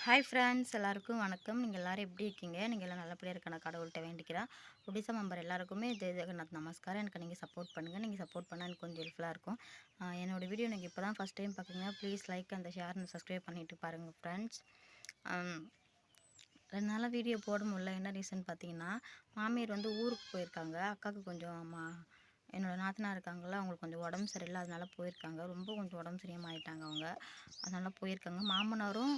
Hi friends எல்லாருக்கும் வணக்கம். நீங்கள் எல்லோரும் எப்படி இருக்கீங்க? நீங்கள் எல்லாம் நல்லபடியாக இருக்க நான் கடவுள்கிட்ட வேண்டிக்கிறேன். ஒடிசா மெம்பர் எல்லாருக்குமே ஜெய் ஜெகநாத் நமஸ்காரம். எனக்கு நீங்கள் சப்போர்ட் பண்ணுங்கள் நீங்கள் சப்போர்ட் பண்ணால் எனக்கு கொஞ்சம் ஹெல்ப்ஃபுல்லாக இருக்கும். என்னோடய என்னோட வீடியோ நீங்கள் இப்போ தான் ஃபஸ்ட் டைம் பார்க்குங்க ப்ளீஸ் லைக் அந்த ஷேர் அண்ட் சப்ஸ்கிரைப் பண்ணிவிட்டு பாருங்கள் ஃப்ரெண்ட்ஸ் ரெண்டு நாளாக வீடியோ போட முடியல. என்ன ரீசன் பார்த்தீங்கன்னா மாமியார் வந்து ஊருக்கு போயிருக்காங்க. அக்காவுக்கு கொஞ்சம் மா என்னோட நாத்தனார் இருக்காங்கள அவங்களுக்கு கொஞ்சம் உடம்பு சரியில்லை. அதனால போயிருக்காங்க. ரொம்ப கொஞ்சம் உடம்பு சரியாம ஆயிட்டாங்க அவங்க. அதனால போயிருக்காங்க. மாமனாரும்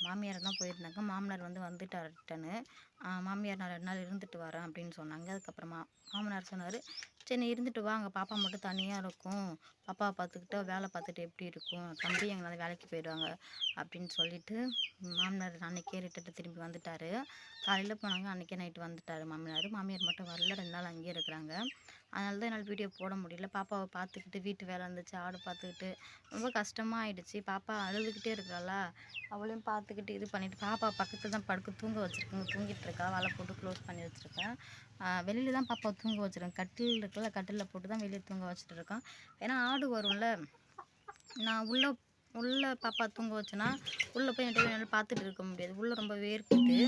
மாமியார் தான் போயிருந்தாங்க. மாமனார் வந்து வந்துட்டார் ரிட்டனு மாமியார் நான் ரெண்டு நாள் இருந்துட்டு வரேன் அப்படின்னு சொன்னாங்க. அதுக்கப்புறமா மாமனார் சொன்னார் சரி நீ இருந்துட்டு வா. அங்கே பாப்பா மட்டும் தனியாக இருக்கும். பாப்பாவை பார்த்துக்கிட்டா வேலை பார்த்துட்டு எப்படி இருக்கும்? தம்பி எங்களால் வேலைக்கு போயிடுவாங்க அப்படின்னு சொல்லிட்டு மாமனார் அன்னைக்கே ரிட்டர்ட்டு திரும்பி வந்துட்டார். காலையில் போனாங்க அன்றைக்கே நைட்டு வந்துட்டார் மாமியார் மாமியார் மட்டும் வரல ரெண்டு நாள் அங்கேயே இருக்கிறாங்க. அதனால தான் என்னால் வீடியோ போட முடியல. பாப்பாவை பார்த்துக்கிட்டு வீட்டு வேலை இருந்துச்சு ஆடு பார்த்துக்கிட்டு. ரொம்ப கஷ்டமாக ஆயிடுச்சு. பாப்பா அழுதுகிட்டே இருக்காளா அவளையும் பார்த்துக்கிட்டு இது பண்ணிவிட்டு பாப்பா பக்கத்தில் தான் படுக்க தூங்க வச்சுருக்கேங்க. தூங்கிட்டு இருக்கா. வலை போட்டு க்ளோஸ் பண்ணி வச்சுருக்கேன். வெளியில் தான் பாப்பா தூங்க வச்சுருக்கேன். கட்டில் இருக்குல்ல கட்டிலில் போட்டு தான் வெளியே தூங்க வச்சுட்டு இருக்கேன் ஏன்னா ஆடு வரும்ல. நான் உள்ளே உள்ளே பாப்பா தூங்க வச்சேன்னா உள்ளே போய் என்கிட்ட என்னால் பார்த்துட்டு இருக்க முடியாது. உள்ளே ரொம்ப வேர்க்குது.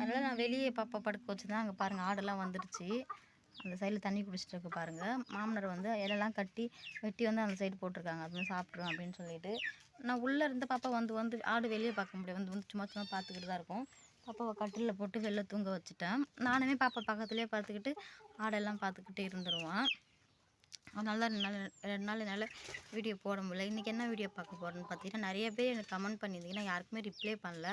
அதனால் நான் வெளியே பாப்பா படுக்க வச்சு தான் அங்கே பாருங்கள் ஆடெல்லாம் வந்துடுச்சு அந்த சைடில் தண்ணி குடிச்சிட்டு இருக்கு பாருங்கள் மாமனார் வந்து இலைலாம் கட்டி வெட்டி வந்து அந்த சைடு போட்டிருக்காங்க. அது வந்து சாப்பிட்ருவோம் அப்படின்னு சொல்லிட்டு. நான் உள்ளே இருந்த பாப்பா வந்து வந்து ஆடு வெளியே பார்க்க முடியாது. வந்து வந்து சும்மா சும்மா பார்த்துக்கிட்டு தான் இருக்கும். பாப்பாவை கட்டிலில் போட்டு வெளில தூங்க வச்சுட்டேன். நானுமே பாப்பா பக்கத்துலேயே பார்த்துக்கிட்டு ஆடெல்லாம் பார்த்துக்கிட்டு இருந்துருவான். அதனால தான் ரெண்டு நாள் ரெண்டு நாள் என்னால் வீடியோ போட முடியல. இன்றைக்கி என்ன வீடியோ பார்க்க போகிறேன்னு பார்த்தீங்கன்னா நிறைய பேர் எனக்கு கமெண்ட் பண்ணியிருந்தீங்கன்னா யாருக்குமே ரிப்ளை பண்ணல.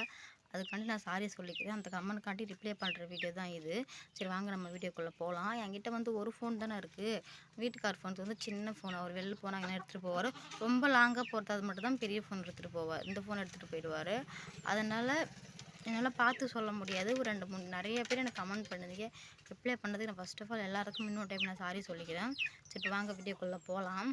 அதுக்காண்டி நான் சாரி சொல்லிக்கிறேன். அந்த கமெண்ட்காண்டி ரிப்ளை பண்ணுற வீடியோ தான் இது. சரி வாங்க நம்ம வீடியோக்குள்ளே போகலாம் என்கிட்ட வந்து ஒரு ஃபோன் தானே இருக்குது வீட்டுக்கார் ஃபோன்ஸ் வந்து சின்ன ஃபோன் அவர் வெளில போனால் என்ன எடுத்துகிட்டு போவார்? ரொம்ப லாங்காக போகிறது அது மட்டும் தான் பெரிய ஃபோன் எடுத்துகிட்டு போவார் இந்த ஃபோன் எடுத்துகிட்டு போயிடுவார். அதனால் என்னால் பார்த்து சொல்ல முடியாது. ஒரு ரெண்டு மூணு நிறைய பேர் எனக்கு கமெண்ட் பண்ணுதுங்க ரிப்ளை பண்ணதுக்கு நான் ஃபஸ்ட் ஆஃப் ஆல் எல்லாருக்கும் இன்னொரு டைம் நான் சாரி சொல்லிக்கிறேன். சரி வாங்க வீடியோக்குள்ளே போகலாம்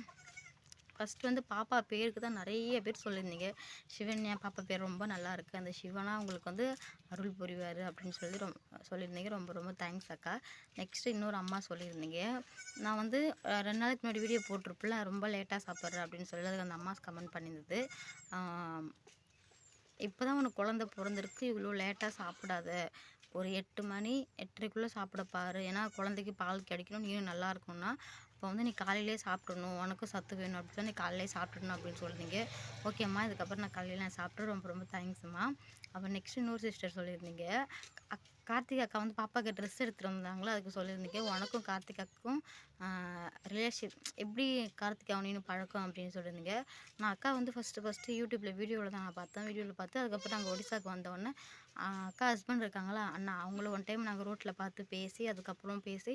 ஃபஸ்ட் வந்து பாப்பா பேருக்கு தான் நிறைய பேர் சொல்லியிருந்தீங்க. சிவன்யா பாப்பா பேர் ரொம்ப நல்லா இருக்குது அந்த சிவனா உங்களுக்கு வந்து அருள் புரிவார் அப்படின்னு சொல்லி ரொம்ப சொல்லியிருந்தீங்க. ரொம்ப ரொம்ப தேங்க்ஸ் அக்கா. நெக்ஸ்ட்டு இன்னொரு அம்மா சொல்லியிருந்தீங்க. நான் வந்து ரெண்டு நாளைக்கு முன்னாடி வீடியோ போட்டிருப்பேன் ரொம்ப லேட்டாக சாப்பிட்றேன் அப்படின்னு சொல்லி. அதுக்கு அந்த அம்மா கமெண்ட் பண்ணியிருந்தது. இப்போ தான் உனக்கு குழந்த பிறந்திருக்கு இவ்வளோ லேட்டாக சாப்பிடாத. ஒரு எட்டு மணி எட்டரைக்குள்ளே சாப்பிட பாரு. ஏன்னா குழந்தைக்கு பால் கிடைக்கணும் நீயும் நல்லா இருக்கும்னா அப்போ வந்து நீ காலையிலே சாப்பிடணும். உனக்கும் சத்து வேணும் அப்படின்னு சொல்லி நீ காலையிலே சாப்பிடணும் அப்படின்னு சொல்லியிருந்தீங்க ஓகேம்மா இதுக்கப்புறம் நான் காலையில் நான் சாப்பிட்டு ரொம்ப ரொம்ப தேங்க்ஸ்ம்மா அப்புறம் நெக்ஸ்ட் இன்னொரு சிஸ்டர் சொல்லியிருந்தீங்க. அக் கார்த்திக் அக்கா வந்து பாப்பாக்கு ட்ரெஸ் எடுத்துகிட்டு வந்தாங்களோ அதுக்கு சொல்லியிருந்தீங்க உனக்கும் கார்த்திகாக்கும் ரிலேஷன் எப்படி கார்த்திக் அவனையும் பழக்கம்? அப்படின்னு சொல்லியிருந்தீங்க. நான் அக்கா வந்து ஃபஸ்ட்டு ஃபஸ்ட்டு யூடியூப்பில் வீடியோவில் தான் நான் பார்த்தேன். வீடியோவில் பார்த்து அதுக்கப்புறம் நாங்கள் ஒடிசாக்கு வந்தோடனே அக்கா ஹஸ்பண்ட் இருக்காங்களா? அண்ணா அவங்கள ஒன் டைம் நாங்கள் ரோட்டில் பார்த்து பேசி அதுக்கப்புறம் பேசி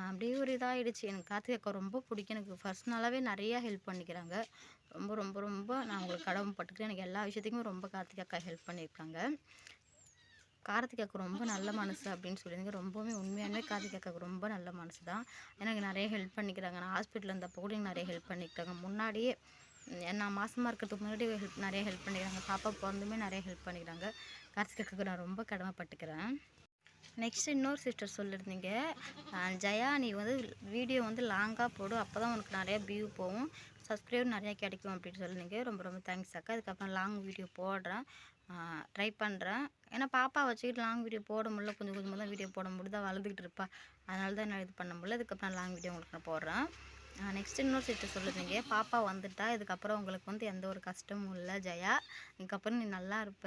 அப்படியே ஒரு இதாகிடுச்சு எனக்கு கார்த்திக் அக்கா ரொம்ப பிடிக்கும். எனக்கு ஃபர்ஸ்ட் நாளாகவே நிறையா ஹெல்ப் பண்ணிக்கிறாங்க. ரொம்ப ரொம்ப ரொம்ப நான் உங்களுக்கு கடமைப்பட்டுக்கிறேன். எனக்கு எல்லா விஷயத்துக்குமே ரொம்ப கார்த்திக் அக்கா ஹெல்ப் பண்ணியிருக்காங்க. கார்த்திகாக்கு ரொம்ப நல்ல மனசு அப்படின்னு சொல்லியிருந்தீங்க. ரொம்பவுமே உண்மையானவே கார்த்திகாக்கு ரொம்ப நல்ல மனசு தான். எனக்கு நிறைய ஹெல்ப் பண்ணிக்கிறாங்க. நான் ஹாஸ்பிட்டலில் இருந்தப்போ கூட எனக்கு நிறைய ஹெல்ப் பண்ணிக்கிறாங்க முன்னாடியே நான் மாதமாக இருக்கிறதுக்கு முன்னாடி ஹெல்ப் நிறைய ஹெல்ப் பண்ணிக்கிறாங்க. பாப்பா பிறந்துமே நிறைய ஹெல்ப் பண்ணிக்கிறாங்க. கார்த்திகாக்கு நான் ரொம்ப கடமைப்பட்டுக்கிறேன். நெக்ஸ்ட் இன்னொரு சிஸ்டர் சொல்லியிருந்தீங்க. ஜயா ஜெயா நீ வந்து வீடியோ வந்து லாங்காக போடு. அப்போ தான் உனக்கு நிறையா வியூ போகும். சப்ஸ்கிரைப் நிறையா கிடைக்கும் அப்படின்னு சொல்லியிருந்தீங்க. ரொம்ப ரொம்ப தேங்க்ஸ் அக்கா. அதுக்கப்புறம் லாங் வீடியோ போடுறேன். ட்ரை பண்ணுறேன் ஏன்னா பாப்பா வச்சுக்கிட்டு லாங் வீடியோ போட முடியல. கொஞ்சம் கொஞ்சமாக தான் வீடியோ போட முடியுது. அவள் இருப்பா. அதனால தான் நான் இது பண்ண முடியல. அதுக்கப்புறம் லாங் வீடியோ உங்களுக்கு நான் போடுறேன். நெக்ஸ்ட் இன்னொரு சிஸ்டர் சொல்லுறீங்க பாப்பா வந்துட்டா. இதுக்கப்புறம் உங்களுக்கு வந்து எந்த ஒரு கஷ்டமும் இல்லை ஜெயா. இதுக்கப்புறம் நீ நல்லா இருப்ப.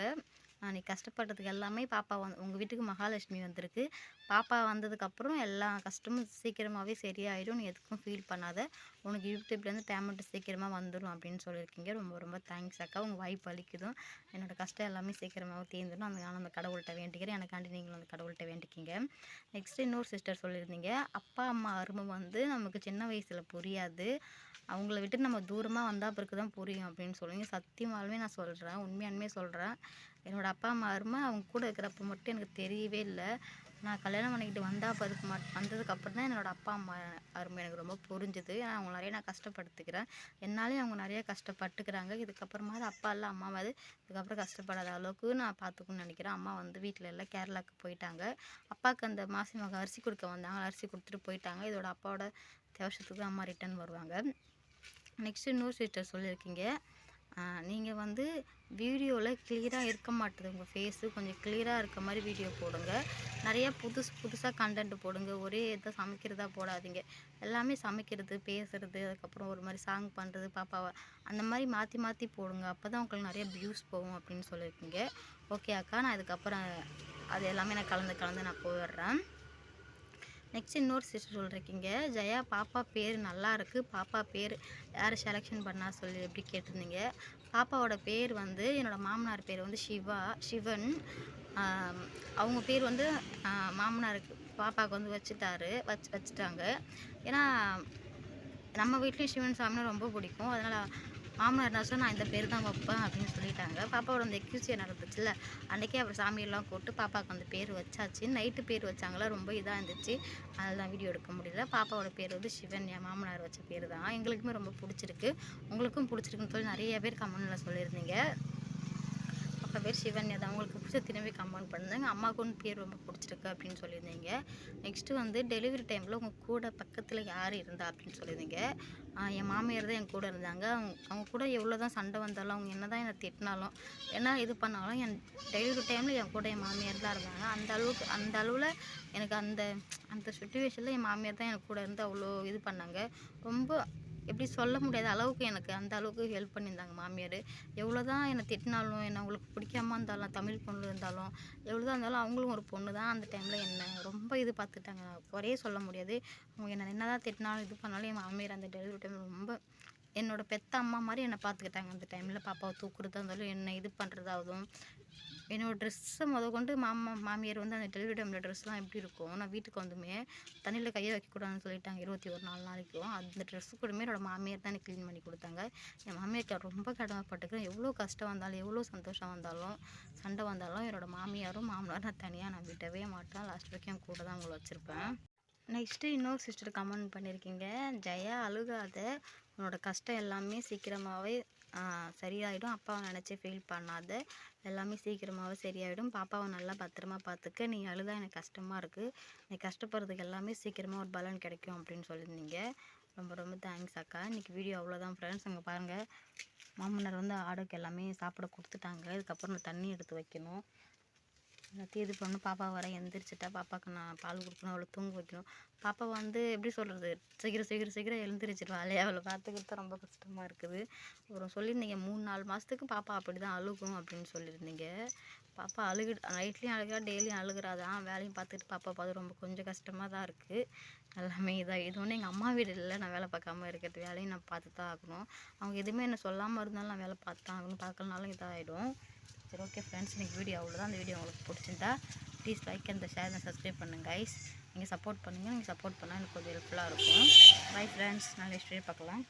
நீ கஷ்டப்பட்டதுக்கு எல்லாமே பாப்பா வந்து உங்கள் வீட்டுக்கு மகாலட்சுமி வந்திருக்கு. பாப்பா வந்ததுக்கப்புறம் எல்லா கஷ்டமும் சீக்கிரமாகவே சரியாயிடும். நீ எதுக்கும் ஃபீல் பண்ணாத. உனக்கு யூடியூப்லேருந்து பேமெண்ட் சீக்கிரமாக வந்துடும் அப்படின்னு சொல்லியிருக்கீங்க. ரொம்ப ரொம்ப தேங்க்ஸ் அக்கா. உங்கள் வாய்ப்பு அளிக்குதும். என்னோடய கஷ்டம் எல்லாமே சீக்கிரமாக தீர்ந்துடும் அந்த நான் அந்த கடவுள்கிட்ட வேண்டிக்கிறேன். எனக்காண்டி நீங்களும் அந்த கடவுள்கிட்ட வேண்டிக்கிங்க. நெக்ஸ்ட் இன்னொரு சிஸ்டர் சொல்லியிருந்தீங்க. அப்பா அம்மா அருமை வந்து நமக்கு சின்ன வயசில் புரியாது. அவங்கள விட்டு நம்ம தூரமாக வந்தால் பிறகு தான் புரியும் அப்படின்னு சொல்லுவீங்க. சத்தியமாலுமே நான் சொல்கிறேன் உண்மையாலுமே சொல்கிறேன் என்னோடய அப்பா அம்மா அருமை. அவங்க கூட இருக்கிறப்ப மட்டும் எனக்கு தெரியவே இல்லை. நான் கல்யாணம் பண்ணிக்கிட்டு வந்தா பதுக்கு மட் வந்ததுக்கப்புறம் தான் என்னோடய அப்பா அம்மா அருமை எனக்கு ரொம்ப புரிஞ்சுது. ஏன்னா அவங்க நிறைய நான் கஷ்டப்படுத்துக்கிறேன். என்னாலையும் அவங்க நிறைய கஷ்டப்பட்டுக்கிறாங்க. இதுக்கப்புறமாவது அப்பா இல்லை அம்மாவாது இதுக்கப்புறம் கஷ்டப்படாத அளவுக்கு நான் பார்த்துக்கணும்னு நினைக்கிறேன். அம்மா வந்து வீட்டில் எல்லாம் கேரளாவுக்கு போயிட்டாங்க. அப்பாவுக்கு அந்த மாசி மக அரிசி கொடுக்க வந்தாங்க. அரிசி கொடுத்துட்டு போயிட்டாங்க. இதோட அப்பாவோட தேவசத்துக்கு அம்மா ரிட்டர்ன் வருவாங்க. நெக்ஸ்ட்டு இன்னொரு சிஸ்டர் சொல்லியிருக்கீங்க. நீங்கள் வந்து வீடியோவில் கிளியராக இருக்க மாட்டுது. உங்கள் ஃபேஸு கொஞ்சம் கிளியராக இருக்க மாதிரி வீடியோ போடுங்க. நிறையா புதுசு புதுசாக கண்டென்ட் போடுங்க. ஒரே இதை சமைக்கிறதா போடாதீங்க. எல்லாமே சமைக்கிறது பேசுறது அதுக்கப்புறம் ஒரு மாதிரி சாங் பண்ணுறது பாப்பாவை அந்த மாதிரி மாற்றி மாற்றி போடுங்க. அப்போ தான் உங்களுக்கு நிறைய வியூஸ் போகும் அப்படின்னு சொல்லியிருக்கீங்க. ஓகே அக்கா நான் இதுக்கப்புறம் அது எல்லாமே நான் கலந்து கலந்து நான் போயிடுறேன். நெக்ஸ்ட் இன்னொரு சிஸ்டர் சொல்கிறீங்க ஜெயா பாப்பா பேர் நல்லா இருக்குது பாப்பா பேர் யார் செலெக்ஷன் பண்ணா சொல்லி எப்படி கேட்டிருந்தீங்க? பாப்பாவோட பேர் வந்து என்னோட மாமனார் பேர் வந்து சிவா சிவன் அவங்க பேர் வந்து மாமனாருக்கு பாப்பாவுக்கு வந்து வச்சுட்டாரு வச்சு வச்சுட்டாங்க. ஏன்னா நம்ம வீட்லேயும் சிவன் சாமினா ரொம்ப பிடிக்கும். அதனால் மாமனார் என்ன நான் இந்த பேர் தான் வைப்பேன் அப்படின்னு சொல்லிட்டாங்க. பாப்பாவோட அந்த எக்யூசியை நடந்துச்சுல்ல அன்றைக்கே அவர் சாமியெல்லாம் கூப்பிட்டு பாப்பாவுக்கு அந்த பேர் வச்சாச்சு. நைட்டு பேர் வச்சாங்களா? ரொம்ப இதாக இருந்துச்சு. அதனால தான் வீடியோ எடுக்க முடியல. பாப்பாவோட பேர் வந்து சிவன் என் மாமனார் வச்ச பேர் தான். எங்களுக்குமே ரொம்ப பிடிச்சிருக்கு. உங்களுக்கும் பிடிச்சிருக்குன்னு சொல்லி நிறைய பேர் கமெண்டில் சொல்லியிருந்தீங்க. அப்பா பேர் சிவன்யா தான் உங்களுக்கு பிடிச்ச திரும்பி கமெண்ட் பண்ணுங்க அம்மாவுக்கும் பேர் ரொம்ப பிடிச்சிருக்கு அப்படின்னு சொல்லியிருந்தீங்க. நெக்ஸ்ட்டு வந்து டெலிவரி டைமில் உங்கள் கூட பக்கத்தில் யார் இருந்தா அப்படின்னு சொல்லியிருந்தீங்க. என் மாமியார் தான் என் கூட இருந்தாங்க. அவங்க அவங்க கூட எவ்வளோ தான் சண்டை வந்தாலும் அவங்க என்ன தான் என்னை திட்டினாலும் என்ன இது பண்ணாலும் என் டெலிவரி டைமில் என் கூட என் மாமியார் தான் இருந்தாங்க. அந்த அளவுக்கு அந்த அளவில் எனக்கு அந்த அந்த சுச்சுவேஷனில் என் மாமியார் தான் எனக்கு கூட இருந்து அவ்வளோ இது பண்ணாங்க. ரொம்ப எப்படி சொல்ல முடியாத அளவுக்கு எனக்கு அந்த அளவுக்கு ஹெல்ப் பண்ணியிருந்தாங்க மாமியார். எவ்வளோ தான் என்னை திட்டினாலும் என்ன அவங்களுக்கு பிடிக்காம இருந்தாலும் தமிழ் பொண்ணு இருந்தாலும் எவ்வளோ தான் இருந்தாலும் அவங்களும் ஒரு பொண்ணு தான். அந்த டைமில் என்ன ரொம்ப இது பார்த்துட்டாங்க. குறையே சொல்ல முடியாது. அவங்க என்ன என்ன தான் திட்டினாலும் இது பண்ணாலும் என் மாமியார் அந்த டெலிவரி டைம் ரொம்ப என்னோட பெத்த அம்மா மாதிரி என்னை பார்த்துக்கிட்டாங்க. அந்த டைமில் பாப்பாவை தூக்குறதா இருந்தாலும் என்ன இது பண்ணுறதாவதும் என்னோடய ட்ரெஸ்ஸை முத கொண்டு மாமா மாமியார் வந்து அந்த டெலிவரி டைமில் ட்ரெஸ்லாம் எப்படி இருக்கும் நான் வீட்டுக்கு வந்துமே தண்ணியில் கையை வைக்கக்கூடாதுன்னு சொல்லிட்டாங்க இருபத்தி ஒரு நாலு நாளைக்கும் அந்த ட்ரெஸ் கூடமே என்னோட மாமியார் தான் எனக்கு க்ளீன் பண்ணி கொடுத்தாங்க. என் மாமியாருக்கு ரொம்ப கடமைப்பட்டுக்கிறேன். எவ்வளோ கஷ்டம் வந்தாலும் எவ்வளோ சந்தோஷம் வந்தாலும் சண்டை வந்தாலும் என்னோடய மாமியாரும் மாமனாரும் நான் தனியாக நான் விடவே மாட்டேன். லாஸ்ட் வரைக்கும் என் கூட தான் அவங்கள வச்சுருப்பேன். நெக்ஸ்ட்டு இன்னொரு சிஸ்டர் கமெண்ட் பண்ணியிருக்கீங்க ஜெயா அழுகாத. உன்னோட கஷ்டம் எல்லாமே சீக்கிரமாகவே சரியாயிடும். அப்பாவை நினச்சி ஃபீல் பண்ணாத. எல்லாமே சீக்கிரமாகவே சரியாயிடும். பாப்பாவை நல்லா பத்திரமா பார்த்துக்க நீ அழுதா எனக்கு கஷ்டமாக இருக்குது நீ கஷ்டப்படுறதுக்கு எல்லாமே சீக்கிரமாக ஒரு பலன் கிடைக்கும் அப்படின்னு சொல்லியிருந்தீங்க. ரொம்ப ரொம்ப தேங்க்ஸ் அக்கா. இன்றைக்கி வீடியோ அவ்வளோதான் ஃப்ரெண்ட்ஸ் அங்கே பாருங்கள் மாமனார் வந்து ஆடுக்கு எல்லாமே சாப்பிட கொடுத்துட்டாங்க. இதுக்கப்புறம் தண்ணி எடுத்து வைக்கணும். எல்லாத்தையும் இது பண்ணணும் பாப்பா வர எந்திரிச்சிட்டா பாப்பாவுக்கு நான் பால் கொடுக்கணும். அவளை தூங்க வைக்கணும். பாப்பா வந்து எப்படி சொல்கிறது சீக்கிரம் சீக்கிரம் சீக்கிரம் எழுந்திரிச்சிருவா இல்லையா? அவளை பார்த்துக்கிறது ரொம்ப கஷ்டமாக இருக்குது. அப்புறம் சொல்லியிருந்தீங்க மூணு நாலு மாதத்துக்கு பாப்பா அப்படி தான் அழுகும் அப்படின்னு சொல்லியிருந்தீங்க. பாப்பா அழுகு நைட்லேயும் அழுகிறா டெய்லியும் அழுகிறாதான் வேலையும் பார்த்துட்டு பாப்பா பார்த்து ரொம்ப கொஞ்சம் கஷ்டமாக தான் இருக்குது எல்லாமே இதாக இது ஒன்று எங்கள் அம்மா வீடு இல்லை. நான் வேலை பார்க்காம இருக்கிறது. வேலையும் நான் பார்த்து தான் ஆகணும். அவங்க எதுவுமே என்ன சொல்லாமல் இருந்தாலும் நான் வேலை பார்த்து தான் ஆகணும். பார்க்கலனாலும் இதாகிடும் சரி ஓகே ஃப்ரெண்ட்ஸ் இன்றைக்கி வீடியோ அவ்வளோதான் அந்த வீடியோ உங்களுக்கு பிடிச்சிருந்தா ப்ளீஸ் லைக் அந்த ஷேர் அண்ட் சப்ஸ்கிரைப் பண்ணுங்க கைஸ் நீங்கள் சப்போர்ட் பண்ணுங்கள் நீங்கள் சப்போர்ட் பண்ணால் எனக்கு கொஞ்சம் ஹெல்ப்ஃபுல்லாக இருக்கும். பை ஃப்ரெண்ட்ஸ் நாங்கள் நெக்ஸ்ட் பார்க்கலாம்.